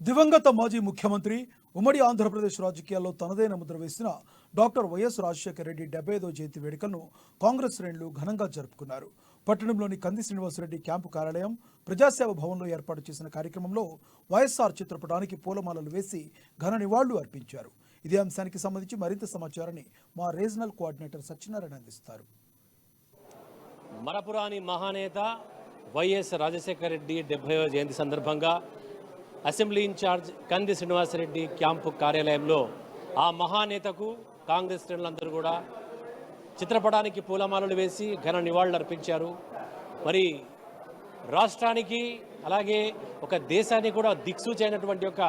దివంగత మాజీ ముఖ్యమంత్రి ఉమ్మడి ఆంధ్రప్రదేశ్ రాజకీయాల్లో తనదైన ముద్ర వేసిన డాక్టర్ వైఎస్ రాజశేఖర రెడ్డి డెబ్బై ఐదో జయంతి వేడుకలను కాంగ్రెస్ శ్రేణులు ఘనంగా జరుపుకున్నారు. పట్టణంలోని కంది శ్రీనివాసరెడ్డి క్యాంపు కార్యాలయం ప్రజాసేవ భవన్లో ఏర్పాటు చేసిన కార్యక్రమంలో వైఎస్ఆర్ చిత్రపటానికి పూలమాలలు వేసి ఘన నివాళులు అర్పించారు. ఇదే అంశానికి సంబంధించి మరింత సమాచారాన్ని మా రీజనల్ కోఆర్డినేటర్ సత్యనారాయణ అందిస్తారు. మరపురాని మహానేత వైఎస్ రాజశేఖర రెడ్డి డెబ్బై జయంతి సందర్భంగా అసెంబ్లీ ఇన్ఛార్జ్ కంది శ్రీనివాసరెడ్డి క్యాంపు కార్యాలయంలో ఆ మహానేతకు కాంగ్రెస్ శ్రేణులందరూ కూడా చిత్రపటానికి పూలమాలలు వేసి ఘన నివాళులు అర్పించారు. మరి రాష్ట్రానికి అలాగే ఒక దేశానికి కూడా దిక్సూచి అయినటువంటి ఒక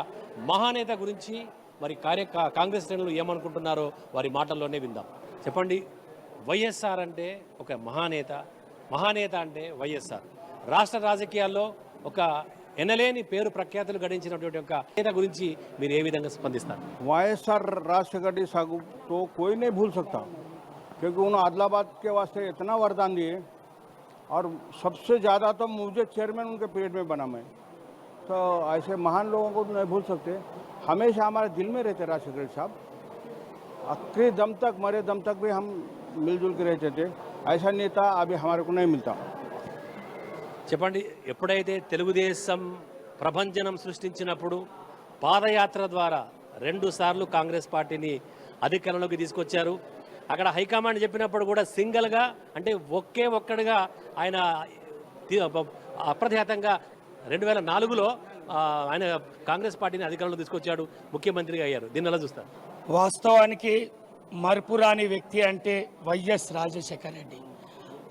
మహానేత గురించి మరి కార్య కాంగ్రెస్ శ్రేణులు ఏమనుకుంటున్నారో వారి మాటల్లోనే విందాం. చెప్పండి వైఎస్ఆర్ అంటే ఒక మహానేత మహానేత అంటే వైఎస్ఆర్. రాష్ట్ర రాజకీయాల్లో ఒక ఎనలేని పేరు ప్రఖ్యాతులు గడించినటువంటి ఒక నేత గురించి మీరు ఏ విధంగా స్పందిస్తారు वाईएसआर राजशेखर जी साहू तो कोई नहीं भूल सकता क्योंकि उन्होंने आदिलाबाद के वास्ते इतना वरदान दिए और सबसे ज़्यादा तो मुझे चेयरमैन उनके पीरियड में बना मैं तो ऐसे महान लोगों को नहीं भूल सकते हमेशा हमारे दिल में रहते राजशेखर जी साहब आखिरी दम तक मरे दम तक भी हम मिलजुल के रहते थे ऐसा नेता अभी हमारे को नहीं मिलता చెప్పండి ఎప్పుడైతే తెలుగుదేశం ప్రభంజనం సృష్టించినప్పుడు పాదయాత్ర ద్వారా రెండు సార్లు కాంగ్రెస్ పార్టీని అధికారంలోకి తీసుకొచ్చారు. అక్కడ హైకమాండ్ చెప్పినప్పుడు కూడా సింగిల్గా అంటే ఒకే ఒక్కడిగా ఆయన అప్రతిహతంగా రెండు వేల నాలుగులో ఆయన కాంగ్రెస్ పార్టీని అధికారంలో తీసుకొచ్చాడు ముఖ్యమంత్రిగా అయ్యారు. దీన్ని ఎలా చూస్తారు? వాస్తవానికి మరపురాని వ్యక్తి అంటే వైఎస్ రాజశేఖర రెడ్డి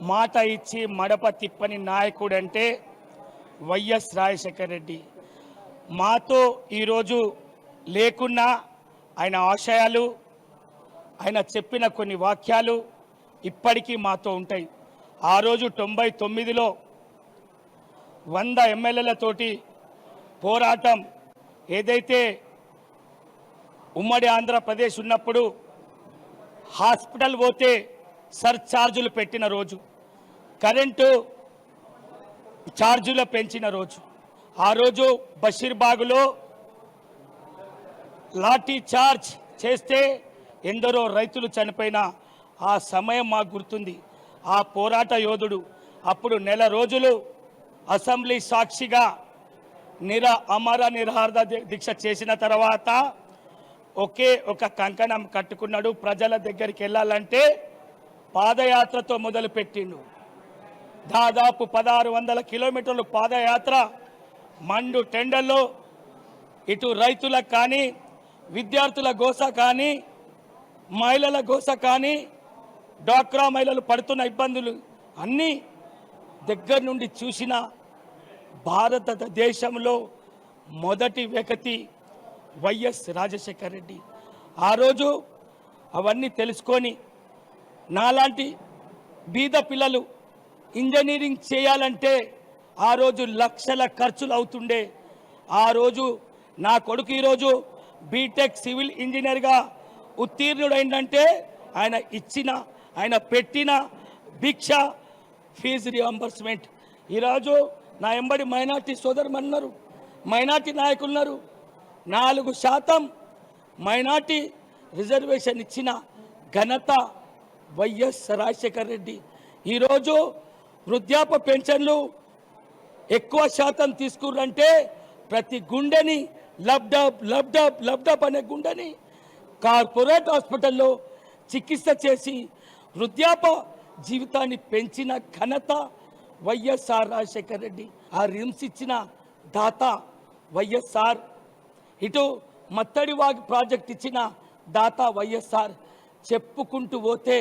మాట ఇచ్చి మడప తిప్పని నాయకుడు అంటే వైఎస్ రాజశేఖర్ రెడ్డి. మాతో ఈరోజు లేకున్నా ఆయన ఆశయాలు ఆయన చెప్పిన కొన్ని వాక్యాలు ఇప్పటికీ మాతో ఉంటాయి. ఆ రోజు తొంభై తొమ్మిదిలో వంద ఎమ్మెల్యేలతోటి పోరాటం ఏదైతే ఉమ్మడి ఆంధ్రప్రదేశ్ ఉన్నప్పుడు హాస్పిటల్ పోతే సర్ఛార్జులు పెట్టిన రోజు కరెంటు ఛార్జీలు పెంచిన రోజు. ఆ రోజు బషీర్బాగులో లాఠీ చార్జ్ చేస్తే ఎందరో రైతులు చనిపోయిన ఆ సమయం మాకు గుర్తుంది. ఆ పోరాట యోధుడు అప్పుడు నెల రోజులు అసెంబ్లీ సాక్షిగా నిర అమర నిరహార దీక్ష చేసిన తర్వాత ఒకే ఒక కంకణం కట్టుకున్నాడు. ప్రజల దగ్గరికి వెళ్ళాలంటే పాదయాత్రతో మొదలుపెట్టిండు. దాదాపు పదహారు వందల కిలోమీటర్లు పాదయాత్ర మండు టెండల్లో ఇటు రైతులకు కానీ విద్యార్థుల గోస కానీ మహిళల గోస కానీ డ్వాక్రా మహిళలు పడుతున్న ఇబ్బందులు అన్నీ దగ్గర నుండి చూసిన భారతదేశంలో మొదటి వ్యక్తి వైఎస్ రాజశేఖర రెడ్డి. ఆ రోజు అవన్నీ తెలుసుకొని నాలాంటి బీద పిల్లలు ఇంజనీరింగ్ చేయాలంటే ఆ రోజు లక్షల ఖర్చులు అవుతుండే. ఆ రోజు నా కొడుకు ఈరోజు బీటెక్ సివిల్ ఇంజనీర్గా ఉత్తీర్ణుడైందంటే ఆయన ఇచ్చిన ఆయన పెట్టిన భిక్ష ఫీజు రియంబర్స్మెంట్. ఈరోజు నా ఎంబడి మైనార్టీ సోదరుమన్నారు మైనార్టీ నాయకులు ఉన్నారు నాలుగు శాతం మైనార్టీ రిజర్వేషన్ ఇచ్చిన ఘనత వైఎస్ రాజశేఖర్ రెడ్డి. ఈరోజు వృద్ధాప్య పెన్షన్లు ఎక్కువ శాతం తీసుకురంటే ప్రతి గుండెని లబ్డబ్ లబ్డబ్ లబ్డబ్ అనే గుండెని కార్పొరేట్ హాస్పిటల్లో చికిత్స చేసి వృద్ధాప జీవితాన్ని పెంచిన ఘనత వైఎస్ఆర్ రాజశేఖర్ రెడ్డి. ఆ రిమ్స్ ఇచ్చిన దాత వైఎస్ఆర్. ఇటు మత్తడివాగ్ ప్రాజెక్ట్ ఇచ్చిన దాత వైఎస్ఆర్. చెప్పుకుంటూ పోతే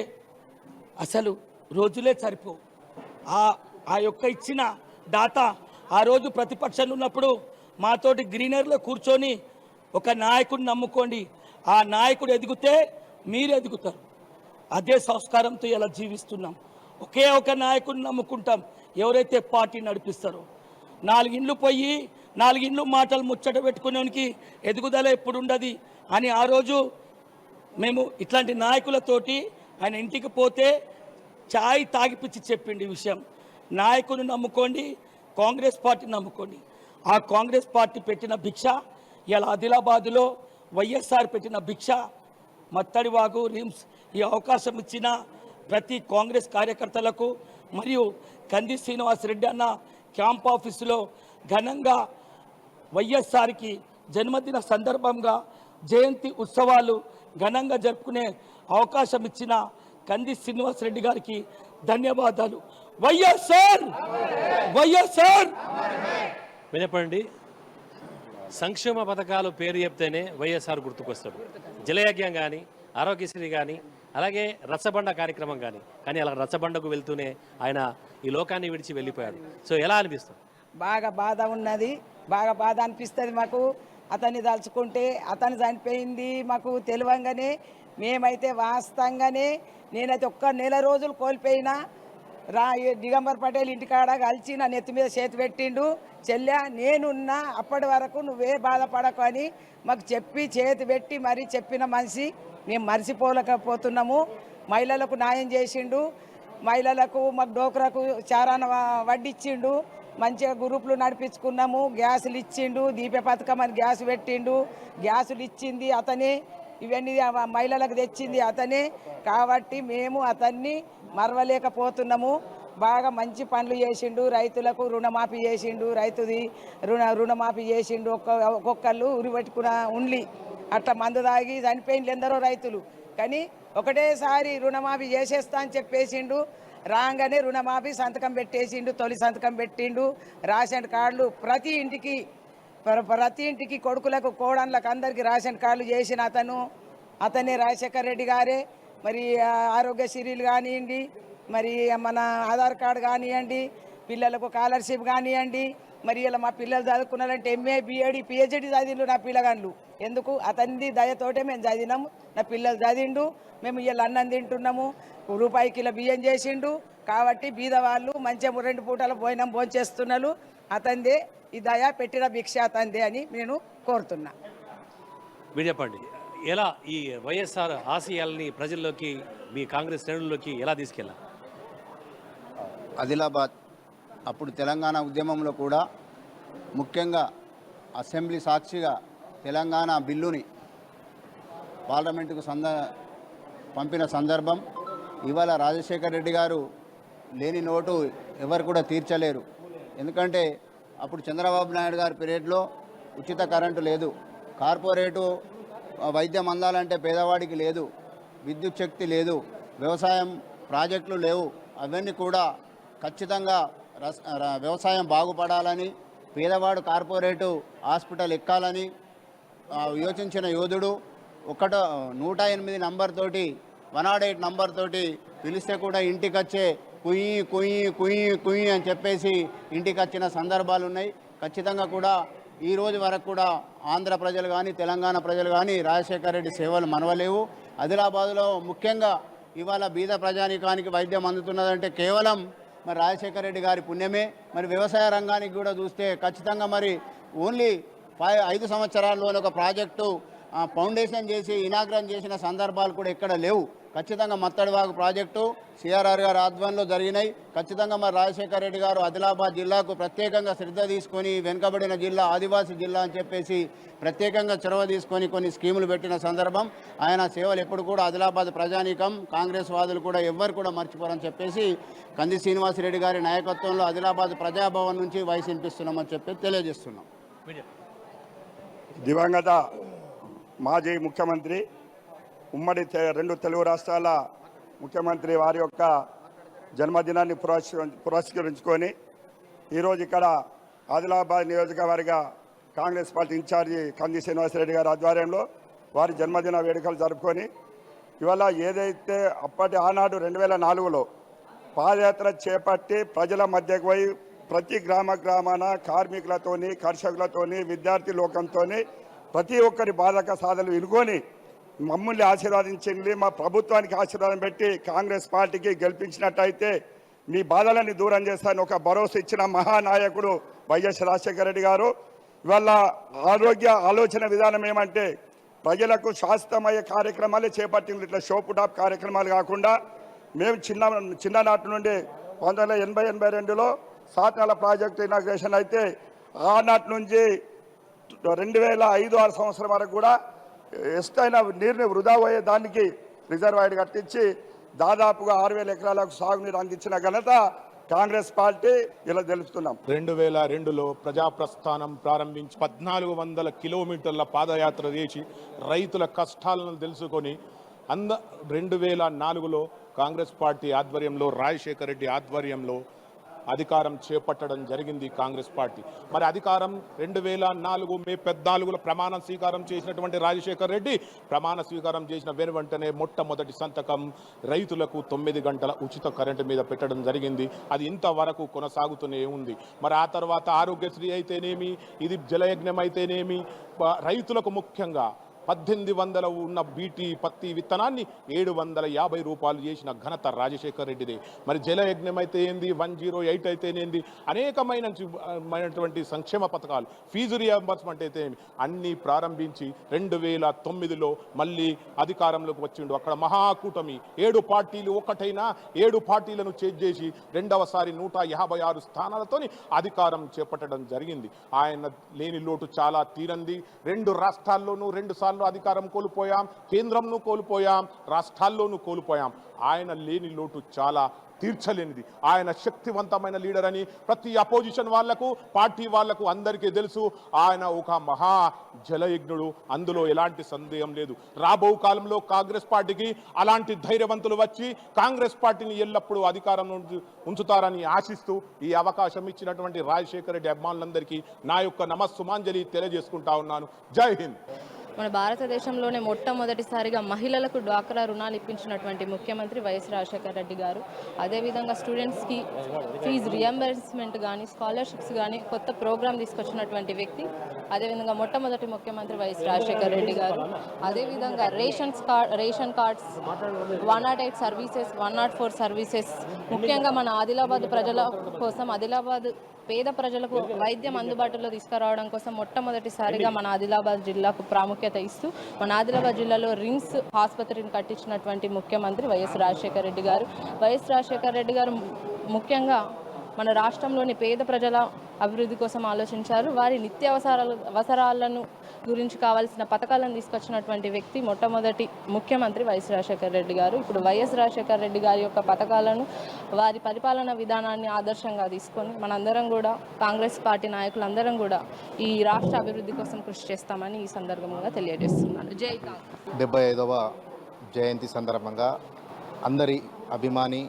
అసలు రోజులే సరిపో ఆ ఆ యొక్క ఇచ్చిన దాత ఆ రోజు ప్రతిపక్షంలో ఉన్నప్పుడు మాతోటి గ్రీనరీలో కూర్చొని ఒక నాయకుడిని నమ్ముకోండి. ఆ నాయకుడు ఎదిగితే మీరు ఎదుగుతారు. అదే సంస్కారంతో ఇలా జీవిస్తున్నాం. ఒకే ఒక నాయకుడిని నమ్ముకుంటాం. ఎవరైతే పార్టీ నడిపిస్తారో. నాలుగిండ్లు పోయి నాలుగిండ్లు మాటలు ముచ్చట పెట్టుకునేవానికి ఎదుగుదల ఎప్పుడు ఉండదు అని ఆ రోజు మేము ఇట్లాంటి నాయకులతోటి ఆయన ఇంటికి పోతే చాయ్ తాగిపిచ్చి చెప్పిండి విషయం. నాయకుని నమ్ముకోండి కాంగ్రెస్ పార్టీ నమ్ముకోండి. ఆ కాంగ్రెస్ పార్టీ పెట్టిన భిక్ష ఇలా ఆదిలాబాదులో వైఎస్ఆర్ పెట్టిన భిక్ష మత్తడివాగు రిమ్స్ ఈ అవకాశం ఇచ్చిన ప్రతి కాంగ్రెస్ కార్యకర్తలకు మరియు కంది శ్రీనివాస్ రెడ్డి అన్న క్యాంప్ ఆఫీసులో ఘనంగా వైఎస్ఆర్కి జన్మదిన సందర్భంగా జయంతి ఉత్సవాలు ఘనంగా జరుపుకునే అవకాశం ఇచ్చిన కంది శ్రీనివాస్ రెడ్డి గారికి ధన్యవాదాలు. వైఎస్ఆర్ వైఎస్ఆర్ వినపండి సంక్షేమ పథకాలు పేరు చెప్తేనే వైఎస్ఆర్ గుర్తుకొస్తాడు. జలయజ్ఞం కానీ ఆరోగ్యశ్రీ కానీ అలాగే రచ్చబండ కార్యక్రమం కానీ కానీ అలా రచ్చబండకు వెళ్తూనే ఆయన ఈ లోకాన్ని విడిచి వెళ్ళిపోయాడు. సో ఎలా అనిపిస్తుంది? బాగా బాధ ఉన్నది. బాగా బాధ అనిపిస్తుంది మాకు. అతన్ని తలుచుకుంటే అతను చనిపోయింది మాకు తెలియంగానే మేమైతే వాస్తవంగానే నేనైతే ఒక్క నెల రోజులు కోల్పోయినా రా దిగంబర్ పటేల్ ఇంటికాడ కలిసి నా నెత్తి మీద చేతి పెట్టిండు చెల్లె నేనున్నా అప్పటి వరకు నువ్వే బాధపడకు అని మాకు చెప్పి చేతి పెట్టి మరీ చెప్పిన మనిషి మేము మరిసిపోలేకపోతున్నాము. మహిళలకు న్యాయం చేసిండు మహిళలకు మాకు డోక్రాకు చారాన వడ్డిచ్చిండు మంచిగా గ్రూపులు నడిపించుకున్నాము. గ్యాసులు ఇచ్చిండు దీప పథకం అని గ్యాస్ పెట్టిండు. గ్యాసులు ఇచ్చింది అతనే. ఇవన్నీ మహిళలకు తెచ్చింది అతనే. కాబట్టి మేము అతన్ని మరవలేకపోతున్నాము. బాగా మంచి పనులు చేసిండు. రైతులకు రుణమాఫీ చేసిండు. రైతుది రుణ రుణమాఫీ చేసిండు. ఒక్క ఒక్కొక్కళ్ళు ఉరి పెట్టుకున్న ఉండి అట్లా మందు తాగి చనిపోయిండ్రు ఎందరో రైతులు. కానీ ఒకటేసారి రుణమాఫీ చేసేస్తా అని చెప్పేసిండు. రాగానే రుణమాఫీ సంతకం పెట్టేసిండు తొలి సంతకం పెట్టిండు. రేషన్ కార్డులు ప్రతి ఇంటికి ప్ర- ప్రతి ఇంటికి కొడుకులకు కోడన్లకు అందరికీ రేషన్ కార్డులు చేసిన అతను. అతనే రాజశేఖర్ రెడ్డి గారే. మరి ఆరోగ్య ఆరోగ్యశ్రీలు కానివ్వండి మరి మన ఆధార్ కార్డు కానివ్వండి పిల్లలకు స్కాలర్షిప్ కానివ్వండి మరి ఇలా మా పిల్లలు చదువుకున్నారంటే ఎంఏ బిఏడి పిహెచ్డి చదివిండు నా పిల్లగాళ్ళు. ఎందుకు? అతనిది దయతోటే మేము చదివినాము. నా పిల్లలు చదివిండు మేము ఇలా అన్నం తింటున్నాము. రూపాయి కిలో బియ్యం చేసిండు కాబట్టి బీద వాళ్ళు మంచిగా రెండు పూటలు భోజనం భోంచేస్తున్నారు. అతందే ఈ దయ పెట్టిన భిక్ష అతందే అని నేను కోరుతున్నా. మీరు చెప్పండి. ఎలా ఈ వైఎస్ఆర్ ఆశయాల్ని ప్రజల్లోకి మీ కాంగ్రెస్ శ్రేణుల్లోకి ఎలా తీసుకెళ్ళాలి? ఆదిలాబాద్ అప్పుడు తెలంగాణ ఉద్యమంలో కూడా ముఖ్యంగా అసెంబ్లీ సాక్షిగా తెలంగాణ బిల్లుని పార్లమెంటుకు సంద పంపిన సందర్భం ఇవాళ రాజశేఖర రెడ్డి గారు లేని నోటు ఎవరు కూడా తీర్చలేరు. ఎందుకంటే అప్పుడు చంద్రబాబు నాయుడు గారి పీరియడ్లో ఉచిత కరెంటు లేదు. కార్పొరేటు వైద్యం అందాలంటే పేదవాడికి లేదు. విద్యుత్ శక్తి లేదు. వ్యవసాయం ప్రాజెక్టులు లేవు. అవన్నీ కూడా ఖచ్చితంగా వ్యవసాయం బాగుపడాలని పేదవాడు కార్పొరేటు హాస్పిటల్ ఎక్కాలని యోచించిన యోధుడు ఒకట నూట ఎనిమిది నంబర్ తోటి వన్ నాట్ ఎయిట్ నంబర్ తోటి పిలిస్తే కూడా ఇంటికి వచ్చే కుయ్యి కుయ్యి కుయ్యి కుయ్యి అని చెప్పేసి ఇంటికి వచ్చిన సందర్భాలు ఉన్నాయి ఖచ్చితంగా కూడా ఈ రోజు వరకు కూడా ఆంధ్ర ప్రజలు కానీ తెలంగాణ ప్రజలు కానీ రాజశేఖర రెడ్డి సేవలు మనవలేవు. ఆదిలాబాదులో ముఖ్యంగా ఇవాళ బీద ప్రజానికానికి వైద్యం అందుతున్నదంటే కేవలం మరి రాజశేఖర రెడ్డి గారి పుణ్యమే. మరి వ్యవసాయ రంగానికి కూడా చూస్తే ఖచ్చితంగా మరి ఓన్లీ ఫైవ్ ఐదు సంవత్సరాల్లోనే ఒక ప్రాజెక్టు ఫౌండేషన్ చేసి ఇనాగ్రం చేసిన సందర్భాలు కూడా ఎక్కడ లేవు. ఖచ్చితంగా మత్తడివాగు ప్రాజెక్టు సిఆర్ఆర్ గారి ఆధ్వర్యంలో జరిగినాయి. ఖచ్చితంగా మరి రాజశేఖర రెడ్డి గారు ఆదిలాబాద్ జిల్లాకు ప్రత్యేకంగా శ్రద్ధ తీసుకొని వెనుకబడిన జిల్లా ఆదివాసీ జిల్లా అని చెప్పేసి ప్రత్యేకంగా చొరవ తీసుకొని కొన్ని స్కీములు పెట్టిన సందర్భం. ఆయన సేవలు ఎప్పుడు కూడా ఆదిలాబాద్ ప్రజానీకం కాంగ్రెస్ వాదులు కూడా ఎవ్వరు కూడా మర్చిపోరని చెప్పేసి కంది శ్రీనివాసరెడ్డి గారి నాయకత్వంలో ఆదిలాబాద్ ప్రజాభవన్ నుంచి వయసు వినిపిస్తున్నామని చెప్పి తెలియజేస్తున్నాం. దివంగత మాజీ ముఖ్యమంత్రి ఉమ్మడి తె- రెండు తెలుగు రాష్ట్రాల ముఖ్యమంత్రి వారి యొక్క జన్మదినాన్ని పురస్కరించుకొని ఈరోజు ఇక్కడ ఆదిలాబాద్ నియోజకవర్గ కాంగ్రెస్ పార్టీ ఇన్ఛార్జి కంది శ్రీనివాసరెడ్డి గారి ఆధ్వర్యంలో వారి జన్మదిన వేడుకలు జరుపుకొని ఇవాళ ఏదైతే అప్పటి ఆనాడు రెండు వేల నాలుగులో పాదయాత్ర చేపట్టి ప్రజల మధ్యకు పోయి ప్రతి గ్రామ గ్రామాన కార్మికులతోని కర్షకులతోని విద్యార్థి లోకంతోని ప్రతి ఒక్కరి బాధక సాధనలు వినుకొని మమ్మల్ని ఆశీర్వదించింది మా ప్రభుత్వానికి ఆశీర్వాదం పెట్టి కాంగ్రెస్ పార్టీకి గెలిపించినట్టయితే మీ బాధలని దూరం చేస్తాను ఒక భరోసా ఇచ్చిన మహానాయకుడు వైఎస్ రాజశేఖర రెడ్డి గారు. ఇవాళ ఆరోగ్య ఆలోచన విధానం ఏమంటే ప్రజలకు శాశ్వతమయ్యే కార్యక్రమాలే చేపట్టింది. ఇట్లా షోపు టాప్ కార్యక్రమాలు కాకుండా మేము చిన్న చిన్ననాటి నుండి పంతొమ్మిది వందల ఎనభై ఎనభై రెండులో సాత్నాల ప్రాజెక్టు ఇనాగ్రేషన్ అయితే ఆనాటి నుంచి రెండు వేల ఐదు ఆరు సంవత్సరం వరకు కూడా ఎస్టైన నీరుని వృధా పోయే దానికి రిజర్వాయర్ కట్టించి దాదాపుగా ఆరు వేల ఎకరాలకు సాగునీరు అందించిన ఘనత కాంగ్రెస్ పార్టీ. ఇలా తెలుపుతున్నాం. రెండు వేల రెండులో ప్రజాప్రస్థానం ప్రారంభించి పద్నాలుగు వందల కిలోమీటర్ల పాదయాత్ర చేసి రైతుల కష్టాలను తెలుసుకొని అంద రెండు వేల నాలుగులో కాంగ్రెస్ పార్టీ ఆధ్వర్యంలో రాజశేఖర రెడ్డి ఆధ్వర్యంలో అధికారం చేపట్టడం జరిగింది కాంగ్రెస్ పార్టీ. మరి అధికారం రెండు వేల నాలుగు మే పద్నాలుగులో ప్రమాణ స్వీకారం చేసినటువంటి రాజశేఖర్ రెడ్డి ప్రమాణ స్వీకారం చేసిన వెను వెంటనే మొట్టమొదటి సంతకం రైతులకు తొమ్మిది గంటల ఉచిత కరెంటు మీద పెట్టడం జరిగింది. అది ఇంతవరకు కొనసాగుతూనే ఉంది. మరి ఆ తర్వాత ఆరోగ్యశ్రీ అయితేనేమి ఇది జలయజ్ఞం అయితేనేమి రైతులకు ముఖ్యంగా పద్దెనిమిది వందల ఉన్న బీటీ పత్తి విత్తనాన్ని ఏడు వందల యాభై రూపాయలు చేసిన ఘనత రాజశేఖర్ రెడ్డిదే. మరి జలయజ్ఞం అయితే ఏంది? వన్ జీరో ఎయిట్ అయితేనేంది అనేకమైన మైనటువంటి సంక్షేమ పథకాలు. ఫీజు రియంబర్స్మెంట్ అయితే అన్నీ ప్రారంభించి రెండు వేల తొమ్మిదిలో మళ్ళీ అధికారంలోకి వచ్చిండు. అక్కడ మహాకూటమి. ఏడు పార్టీలు ఒకటైనా ఏడు పార్టీలను చేజ్ చేసి రెండవసారి నూట యాభై ఆరు స్థానాలతోని అధికారం చేపట్టడం జరిగింది. ఆయన లేని లోటు చాలా తీరంది. రెండు రాష్ట్రాల్లోనూ రెండు సార్లు అధికారం కోల్పోయాం కేంద్రంను కోల్పోయాం రాష్ట్రాల్లోనూ కోల్పోయాం. ఆయన లేని లోటు చాలా తీర్చలేనిది. ఆయన శక్తివంతమైన లీడర్ అని ప్రతి అపోజిషన్ వాళ్ళకు పార్టీ వాళ్ళకు అందరికీ తెలుసు. ఆయన ఒక మహా జలయజ్ఞుడు. అందులో ఎలాంటి సందేహం లేదు. రాబో కాలంలో కాంగ్రెస్ పార్టీకి అలాంటి ధైర్యవంతులు వచ్చి కాంగ్రెస్ పార్టీని ఎల్లప్పుడూ అధికారం ఉంచుతారని ఆశిస్తూ ఈ అవకాశం ఇచ్చినటువంటి రాజశేఖర రెడ్డి అభిమానులందరికీ నా యొక్క నమస్సుమాంజలి తెలియజేసుకుంటా ఉన్నాను. జై హింద్! మన భారతదేశంలోనే మొట్టమొదటిసారిగా మహిళలకు డ్వాక్రా రుణాలు ఇప్పించినటువంటి ముఖ్యమంత్రి వైఎస్ రాజశేఖర రెడ్డి గారు. అదేవిధంగా స్టూడెంట్స్కి ఫీజు రియంబర్స్మెంట్ కానీ స్కాలర్షిప్స్ కానీ కొత్త ప్రోగ్రామ్ తీసుకొచ్చినటువంటి వ్యక్తి. అదేవిధంగా మొట్టమొదటి ముఖ్యమంత్రి వైఎస్ రాజశేఖర రెడ్డి గారు అదేవిధంగా rations card ration cards one not eight services one not four services ముఖ్యంగా మన ఆదిలాబాద్ ప్రజల కోసం ఆదిలాబాద్ పేద ప్రజలకు వైద్యం అందుబాటులో తీసుకురావడం కోసం మొట్టమొదటిసారిగా మన ఆదిలాబాద్ జిల్లాకు ప్రాముఖ్యత ఇస్తూ మన ఆదిలాబాద్ జిల్లాలో రిమ్స్ ఆసుపత్రిని కట్టించినటువంటి ముఖ్యమంత్రి వైఎస్ రాజశేఖర రెడ్డి గారు. వైఎస్ రాజశేఖర రెడ్డి గారు ముఖ్యంగా మన రాష్ట్రంలోని పేద ప్రజల అభివృద్ధి కోసం ఆలోచించారు. వారి నిత్య అవసరాలు అవసరాలను గురించి కావాల్సిన పథకాలను తీసుకొచ్చినటువంటి వ్యక్తి మొట్టమొదటి ముఖ్యమంత్రి వైఎస్ రాజశేఖర రెడ్డి గారు. ఇప్పుడు వైఎస్ రాజశేఖర రెడ్డి గారి యొక్క పథకాలను వారి పరిపాలన విధానాన్ని ఆదర్శంగా తీసుకొని మనందరం కూడా కాంగ్రెస్ పార్టీ నాయకులందరం కూడా ఈ రాష్ట్ర అభివృద్ధి కోసం కృషి చేస్తామని ఈ సందర్భంగా తెలియజేస్తున్నాను జై కాంగ్రెస్. డెబ్బై ఐదవ జయంతి సందర్భంగా అందరి అభిమాని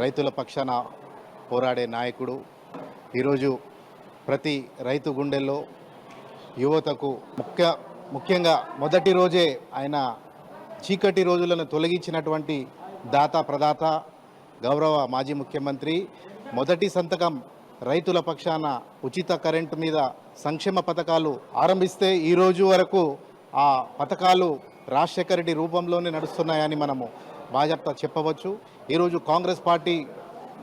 రైతుల పక్షాన పోరాడే నాయకుడు. ఈరోజు ప్రతి రైతు గుండెల్లో యువతకు ముఖ్య ముఖ్యంగా మొదటి రోజే ఆయన చీకటి రోజులను తొలగించినటువంటి దాత ప్రదాత గౌరవ మాజీ ముఖ్యమంత్రి మొదటి సంతకం రైతుల పక్షాన ఉచిత కరెంటు మీద సంక్షేమ పథకాలు ఆరంభిస్తే ఈ రోజు వరకు ఆ పథకాలు రాజశేఖర రెడ్డి రూపంలోనే నడుస్తున్నాయని మనము బాజాప్తా చెప్పవచ్చు. ఈరోజు కాంగ్రెస్ పార్టీ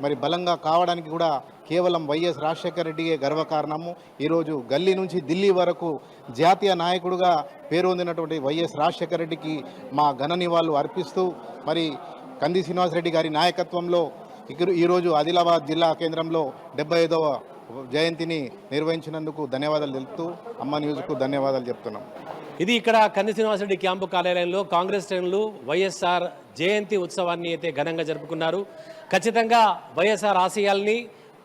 మరి బలంగా కావడానికి కూడా కేవలం వైఎస్ రాజశేఖర రెడ్డియే గర్వకారణము. ఈరోజు గల్లీ నుంచి ఢిల్లీ వరకు జాతీయ నాయకుడుగా పేరొందినటువంటి వైఎస్ రాజశేఖర రెడ్డికి మా ఘన నివాళులు అర్పిస్తూ మరి కంది శ్రీనివాసరెడ్డి గారి నాయకత్వంలో ఇక్కడ ఈరోజు ఆదిలాబాద్ జిల్లా కేంద్రంలో డెబ్బై ఐదవ జయంతిని నిర్వహించినందుకు ధన్యవాదాలు తెలుపుతూ అమ్మ న్యూస్కు ధన్యవాదాలు చెప్తున్నాం. ఇది ఇక్కడ కంది శ్రీనివాసరెడ్డి క్యాంపు కార్యాలయంలో కాంగ్రెస్ శ్రేణులు వైఎస్ఆర్ జయంతి ఉత్సవాన్ని అయితే ఘనంగా జరుపుకున్నారు. ఖచ్చితంగా వైఎస్ఆర్ ఆశయాల్ని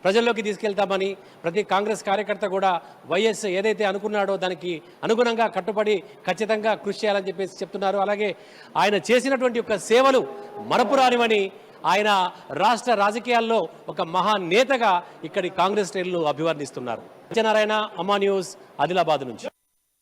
ప్రజల్లోకి తీసుకెళ్తామని ప్రతి కాంగ్రెస్ కార్యకర్త కూడా వైఎస్ ఏదైతే అనుకున్నాడో దానికి అనుగుణంగా కట్టుబడి ఖచ్చితంగా కృషి చేయాలని చెప్పేసి చెప్తున్నారు. అలాగే ఆయన చేసినటువంటి యొక్క సేవలు మరపురానివని ఆయన రాష్ట్ర రాజకీయాల్లో ఒక మహానేతగా ఇక్కడి కాంగ్రెస్ శ్రేణులు అభివర్ణిస్తున్నారు. సత్యనారాయణ అమ్మా న్యూస్ ఆదిలాబాద్ నుంచి.